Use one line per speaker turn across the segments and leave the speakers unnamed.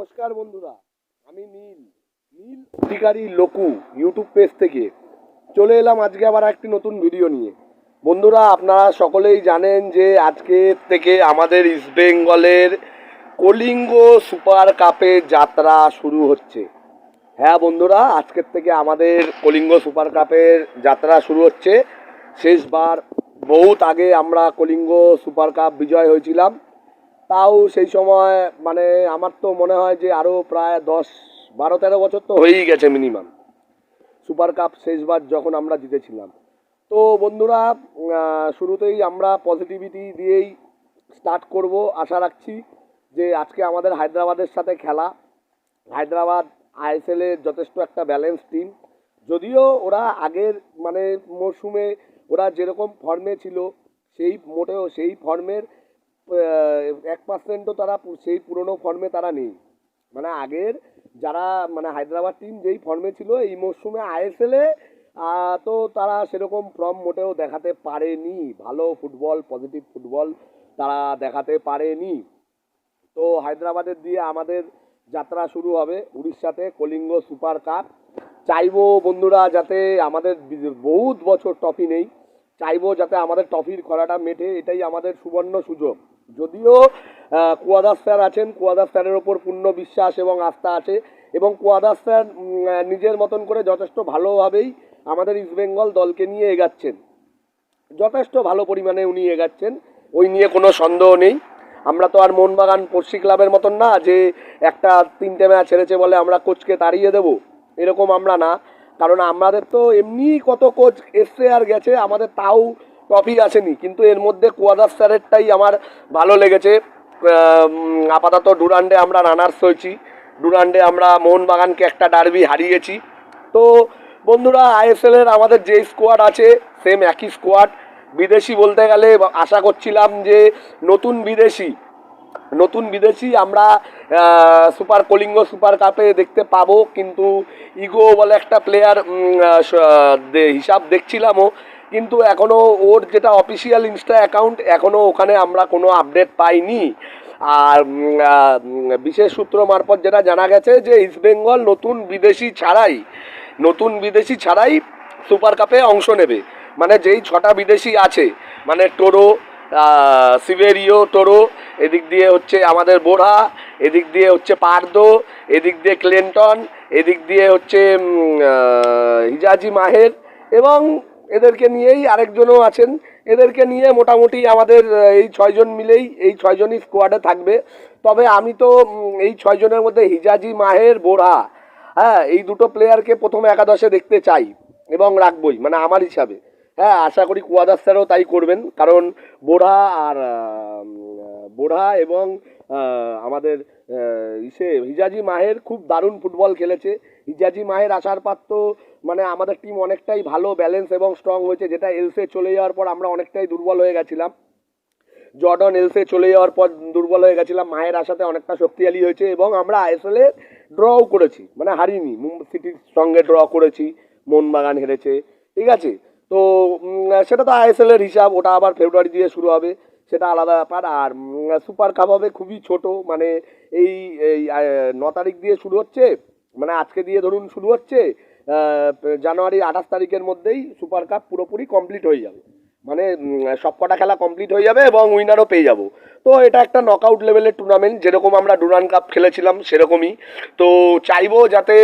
নমস্কার বন্ধুরা, আমি নীল। নীল অধিকারী লোকু ইউটিউব পেজ থেকে। চলে এলাম আজকে আবার একটি নতুন ভিডিও নিয়ে। বন্ধুরা, আপনারা সকলেই জানেন যে আজকে থেকে আমাদের ইস্ট বেঙ্গলের কলিঙ্গ সুপার কাপের যাত্রা শুরু হচ্ছে। হ্যাঁ বন্ধুরা, আজকের থেকে আমাদের কলিঙ্গ সুপার কাপের যাত্রা শুরু হচ্ছে। শেষবার, বহুত আগে আমরা কলিঙ্গ সুপার কাপ বিজয় হয়েছিলাম। তাও সেই সময় মানে আমার তো মনে হয় যে আরও প্রায় দশ, বারো, তেরো বছর তো হয়েই গেছে মিনিমাম সুপার কাপ শেষবার যখন আমরা জিতেছিলাম। তো বন্ধুরা শুরুতেই আমরা পজিটিভিটি দিয়েই স্টার্ট করব। আশা রাখছি যে আজকে আমাদের হায়দ্রাবাদের সাথে খেলা। হায়দ্রাবাদ, আইএসএল যথেষ্ট একটা ব্যালেন্স টিম যদিও ওরা আগের মানে মরশুমে ওরা যেরকম ফর্মে ছিল, সেই মোটেও সেই ফর্মের এক পার্সেন্টও তারা সেই পুরনো ফর্মে তারা নেই। মানে আগের যারা মানে হায়দ্রাবাদ টিম যেই ফর্মে ছিল, এই মরশুমে আইএসএলে তো তারা সেরকম ফর্ম মোটেও দেখাতে পারেনি। ভালো ফুটবল পজিটিভ ফুটবল তারা দেখাতে পারেনি। তো হায়দ্রাবাদের দিয়ে আমাদের যাত্রা শুরু হবে উড়িষ্যাতে কলিঙ্গ সুপার কাপ। চাইব বন্ধুরা যাতে আমাদের বহুত বছর ট্রফি নেই। চাইব যাতে আমাদের ট্রফির খরাটা মেটে, এটাই আমাদের সুবর্ণ সুযোগ। যদিও কুয়াদাস স্যার আছেন কুয়াদাস স্যারের ওপর পূর্ণ বিশ্বাস এবং আস্থা আছে এবং কুয়াদাস স্যার নিজের মতন করে যথেষ্ট ভালোভাবেই আমাদের ইস্টবেঙ্গল দলকে নিয়ে এগাচ্ছেন। যথেষ্ট ভালো পরিমাণে উনি এগাচ্ছেন, ওই নিয়ে কোনো সন্দেহ নেই। আমরা তো আর মোহনবাগান পড়শি ক্লাবের মতন না যে একটা তিনটে ম্যাচ হেরেছে বলে আমরা কোচকে তাড়িয়ে দেব, এরকম আমরা না। কারণ আমাদের তো এমনি কত কোচ এসছে আর গেছে, আমাদের তাও ট্রফি আসেনি, কিন্তু এর মধ্যে কুয়াদাস স্যারেরটাই আমার ভালো লেগেছে। আপাতত ডুরান্ডে আমরা রানার্স হয়েছি, ডুরান্ডে আমরা মোহনবাগানকে একটা ডার্বি হারিয়েছি। তো বন্ধুরা, আইএসএল এর আমাদের যে স্কোয়াড আছে সেম একই স্কোয়াড বিদেশি বলতে গেলে আশা করছিলাম যে নতুন বিদেশি নতুন বিদেশি আমরা সুপার কলিঙ্গ সুপার কাপে দেখতে পাবো, কিন্তু ইগো বলে একটা প্লেয়ার হিসাব দেখছিলামও। কিন্তু এখনও ওর যেটা অফিসিয়াল ইনস্টা অ্যাকাউন্ট এখনও ওখানে আমরা কোনো আপডেট পাইনি। আর বিশেষ সূত্র মারফত যেটা জানা গেছে যে ইস্টবেঙ্গল নতুন বিদেশি ছাড়াই, নতুন বিদেশি ছাড়াই সুপার কাপে অংশ নেবে। মানে যেই ছটা বিদেশি আছে মানে টোরো সিভেরিও টোরো, এদিক দিয়ে হচ্ছে আমাদের বোড়া এদিক দিয়ে হচ্ছে পার্দো, এদিক দিয়ে ক্লেন্টন, এদিক দিয়ে হচ্ছে হিজাজি মাহের এবং এদেরকে নিয়েই আরেকজনও আছেন। এদেরকে নিয়ে মোটামুটি আমাদের এই ছয়জন মিলেই এই ছয়জনই স্কোয়াডে থাকবে। তবে আমি তো এই ছয়জনের মধ্যে হিজাজি, মাহের বোড়া হ্যাঁ এই দুটো প্লেয়ারকে প্রথম একাদশে দেখতে চাই এবং রাখবই মানে আমার হিসাবে। হ্যাঁ আশা করি কুয়াদাস স্যারও তাই করবেন, কারণ বোড়া আর বোড়া এবং আমাদের ইসে, হিজাজি, মাহের খুব দারুণ ফুটবল খেলেছে। হিজাজি মায়ের আসার পর তো মানে আমাদের টিম অনেকটাই ভালো ব্যালেন্স এবং স্ট্রং হয়েছে, যেটা এলসে চলে যাওয়ার পর আমরা অনেকটাই দুর্বল হয়ে গেছিলাম। জর্ডন এলসে চলে যাওয়ার পর দুর্বল হয়ে গেছিলাম, মায়ের আশাতে অনেকটা শক্তিশালী হয়েছে এবং আমরা আইএসএলে ড্রও করেছি মানে হারিনি। মুম্বাই সিটির সঙ্গে ড্র করেছি, মোহনবাগান হেরেছে, ঠিক আছে? তো সেটা তো আইএসএল এর হিসাব, ওটা আবার ফেব্রুয়ারি দিয়ে শুরু হবে, সেটা আলাদা ব্যাপার। আর সুপার কাপ হবে খুবই ছোট মানে এই এই ন তারিখ দিয়ে শুরু হচ্ছে। মানে আজকে দিয়ে ধরুন শুরু হচ্ছে জানুয়ারির জানুয়ারি আঠাশ তারিখের মধ্যেই সুপার কাপ পুরোপুরি কমপ্লিট হয়ে যাবে। মানে সব কটা খেলা কমপ্লিট হয়ে যাবে এবং উইনারও পেয়ে যাব। তো এটা একটা নকআউট লেভেলের টুর্নামেন্ট যেরকম আমরা ডুরান কাপ খেলেছিলাম, সেরকমই। তো চাইব যাতে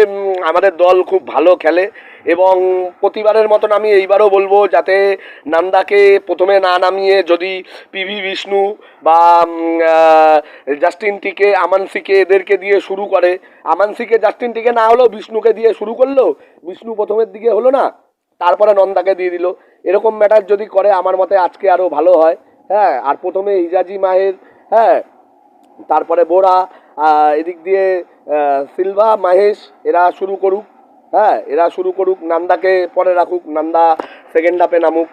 আমাদের দল খুব ভালো খেলে। এবং প্রতিবারের মতন আমি এইবারও বলব যাতে নান্দাকে প্রথমে না নামিয়ে যদি পিভি বিষ্ণু বা উম, আহ, জাস্টিন টিকে আমানসিকে এদেরকে দিয়ে শুরু করে। আমানসিকে জাস্টিন টিকে না হলেও বিষ্ণুকে দিয়ে শুরু করল বিষ্ণু প্রথমের দিকে হলো না তারপরে নন্দাকে দিয়ে দিল। এরকম ম্যাটার যদি করে আমার মতে আজকে আরও ভালো হয়। হ্যাঁ আর প্রথমে হিজাজি মাহের হ্যাঁ তারপরে বোরা এদিক দিয়ে সিলভা মাহেশ এরা শুরু করুক। হ্যাঁ এরা শুরু করুক, নান্দাকে পরে রাখুক, নান্দা সেকেন্ড হাফে নামুক।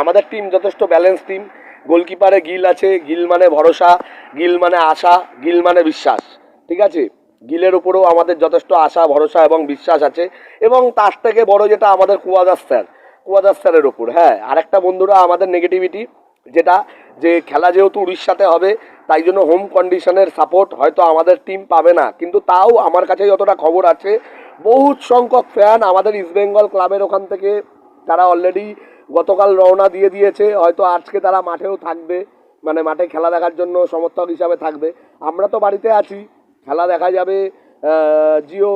আমাদের টিম যথেষ্ট ব্যালেন্স টিম গোলকিপারে গিল আছে, গিল মানে ভরসা, গিল মানে আশা, গিল মানে বিশ্বাস, ঠিক আছে? গিলের উপরেও আমাদের যথেষ্ট আশা, ভরসা এবং বিশ্বাস আছে। এবং তার থেকে বড় যেটা আমাদের কুয়াদাস স্যার, কুয়াদাস স্যারের ওপর হ্যাঁ আরেকটা বন্ধুরা আমাদের নেগেটিভিটি যেটা যে খেলা যেহেতু উড়িষ্যাতে হবে, তাই জন্য হোম কন্ডিশনের সাপোর্ট হয়তো আমাদের টিম পাবে না। কিন্তু তাও আমার কাছে যতটা খবর আছে। বহুত সংখ্যক ফ্যান আমাদের ইস্টবেঙ্গল ক্লাবের ওখান থেকে তারা অলরেডি গতকাল রওনা দিয়ে দিয়েছে। হয়তো আজকে তারা মাঠেও থাকবে। মানে মাঠে খেলা দেখার জন্য সমর্থক হিসাবে থাকবে। আমরা তো বাড়িতে আছি। খেলা দেখা যাবে জিও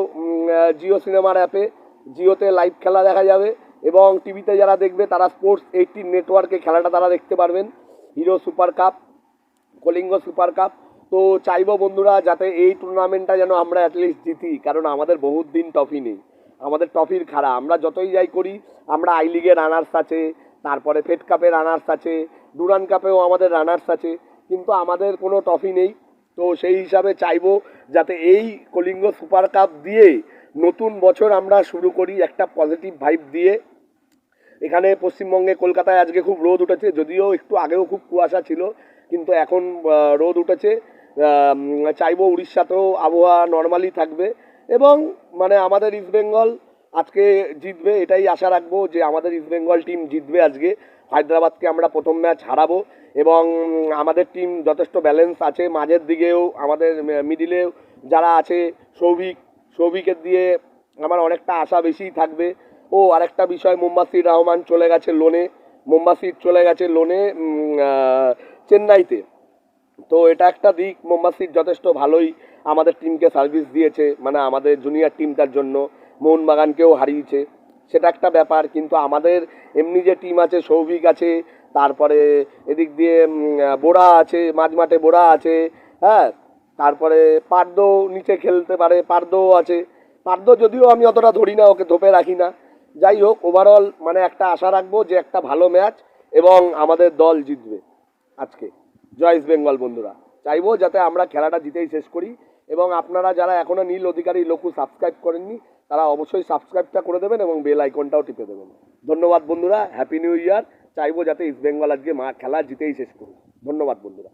জিও সিনেমার অ্যাপে জিওতে লাইভ খেলা দেখা যাবে এবং টিভিতে যারা দেখবে, তারা স্পোর্টস এইটিন নেটওয়ার্কে খেলাটা তারা দেখতে পারবেন। Hero super cup Kalinga super cup তো চাইব বন্ধুরা যাতে এই টুর্নামেন্টটা যেন আমরা অ্যাটলিস্ট জিতি, কারণ আমাদের বহুত দিন ট্রফি নেই। আমাদের ট্রফির খাড়া। আমরা যতই যাই করি, আমরা আই লিগে রানার্স আছে, তারপরে ফেড কাপে রানার্স আছে ডুরান কাপেও আমাদের রানার্স আছে, কিন্তু আমাদের কোনো ট্রফি নেই। তো সেই হিসাবে চাইব যাতে এই কলিঙ্গ সুপার কাপ দিয়ে নতুন বছর আমরা শুরু করি একটা পজিটিভ ভাইব দিয়ে। এখানে পশ্চিমবঙ্গে কলকাতায় আজকে খুব রোদ উঠেছে, যদিও একটু আগেও খুব কুয়াশা ছিল, কিন্তু এখন রোদ উঠেছে। চাইব উড়িষ্যাতেও আবহাওয়া নর্মালি থাকবে এবং মানে আমাদের ইস্টবেঙ্গল আজকে জিতবে এটাই আশা রাখব যে আমাদের ইস্টবেঙ্গল টিম জিতবে আজকে। হায়দ্রাবাদকে আমরা প্রথম ম্যাচ হারাবো এবং আমাদের টিম যথেষ্ট ব্যালেন্স আছে। মাঝের দিকেও আমাদের মিডিলেও যারা আছে, সৌভিক, সৌভিকের দিয়ে আমার অনেকটা আশা বেশিই থাকবে। ও, আরেকটা বিষয়, মোম্বাসির রহমান চলে গেছে লোনে মোম্বাসির চলে গেছে লোনে চেন্নাইতে। তো এটা একটা দিক মোম্বাসির যথেষ্ট ভালোই আমাদের টিমকে সার্ভিস দিয়েছে মানে আমাদের জুনিয়র টিমটার জন্য। মোহনবাগানকেও হারিয়েছে, সেটা একটা ব্যাপার, কিন্তু আমাদের এমনি যে টিম আছে, সৌভিক আছে, তারপরে এদিক দিয়ে বোড়া আছে মাঝ মাঠে বোড়া আছে হ্যাঁ তারপরে পার্দ নিচে খেলতে পারে পার্দও আছে। পার্দ যদিও আমি অতটা ধরি না, ওকে ধোপে রাখি না। যাই হোক ওভারঅল মানে একটা আশা রাখব যে একটা ভালো ম্যাচ এবং আমাদের দল জিতবে আজকে। জয় ইস্ট বেঙ্গল বন্ধুরা। চাইব যাতে আমরা খেলাটা জিতেই শেষ করি এবং আপনারা যারা এখনও নীল অধিকারী লোকু সাবস্ক্রাইব করেননি, তারা অবশ্যই সাবস্ক্রাইবটা করে দেবেন এবং বেল আইকনটাও টিপে দেবেন। ধন্যবাদ বন্ধুরা হ্যাপি নিউ ইয়ার চাইব যাতে ইস্ট বেঙ্গল আজকে মা খেলা জিতেই শেষ করি ধন্যবাদ বন্ধুরা।